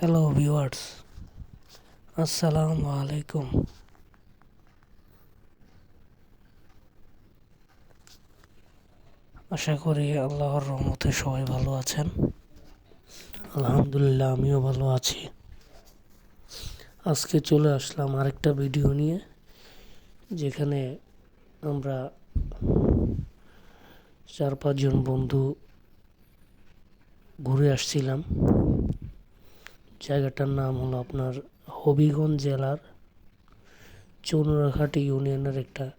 Hello viewers আসসালামু আলাইকুম আশা করি আল্লাহর রহমতে সবাই ভালো আছেন। আলহামদুলিল্লাহ, আমিও ভালো আছি। আজকে চলে আসলাম আরেকটা ভিডিও নিয়ে, যেখানে আমরা চার পাঁচজন বন্ধু ঘুরে আসছিলাম। জায়গাটার নাম হলো আপনার হবিগঞ্জ জেলার চৌনরাঘাটি ইউনিয়নের একটা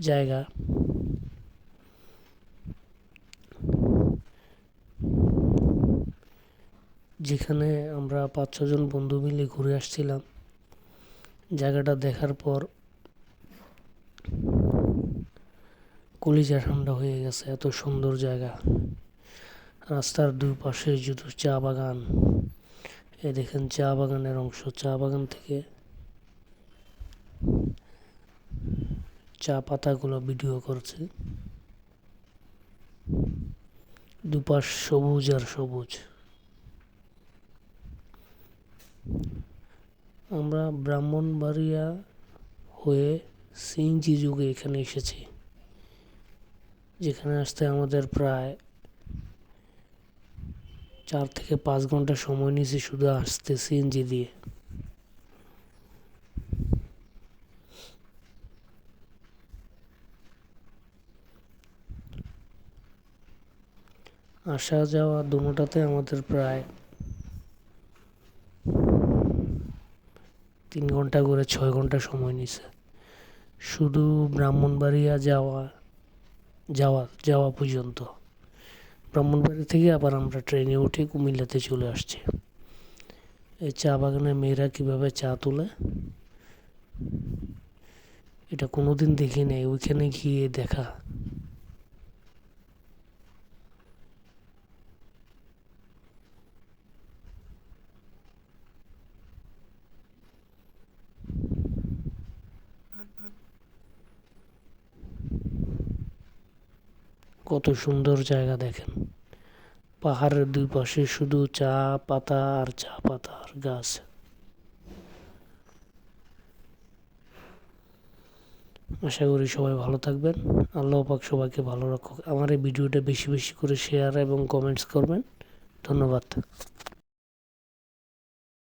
জায়গা। যেখানে আমরা পাঁচ ছজন বন্ধু মিলে ঘুরে আসছিলাম। জায়গাটা দেখার পর কলিজা ঠান্ডা হয়ে গেছে, এত সুন্দর জায়গা। রাস্তার দুপাশে শুধু চা বাগান। এ দেখেন চা বাগানের অংশ। চা বাগান থেকে চা পাতাগুলো ভিডিও করছে। দুপাশ সবুজ আর সবুজ। আমরা ব্রাহ্মণবাড়িয়া হয়ে সিএনজি যুগে এখানে এসেছি। যেখানে আসতে আমাদের প্রায় চার থেকে পাঁচ ঘণ্টা সময় নিয়েছি শুধু আসতে সিএনজি দিয়ে। আসা যাওয়া দুটাতে আমাদের প্রায় তিন ঘণ্টা করে ছয় ঘণ্টা সময় নিছে শুধু ব্রাহ্মণবাড়িয়া যাওয়া যাওয়া যাওয়া পর্যন্ত। ব্রাহ্মণবাড়ি থেকে আবার আমরা ট্রেনে উঠে কুমিল্লাতে চলে আসছি। এই চা বাগানে মেয়েরা কীভাবে চা তোলে? এটা কোনোদিন দেখি নাই, ওইখানে গিয়ে দেখা। কত সুন্দর জায়গা দেখেন। পাহাড়ের দুই পাশে শুধু চা পাতা আর চা পাতা আর গাছ। আশা করি সবাই ভালো থাকবেন। আল্লাহ পাক সবাইকে ভালো রাখুক। আমার এই ভিডিওটা বেশি বেশি করে শেয়ার এবং কমেন্টস করবেন। ধন্যবাদ।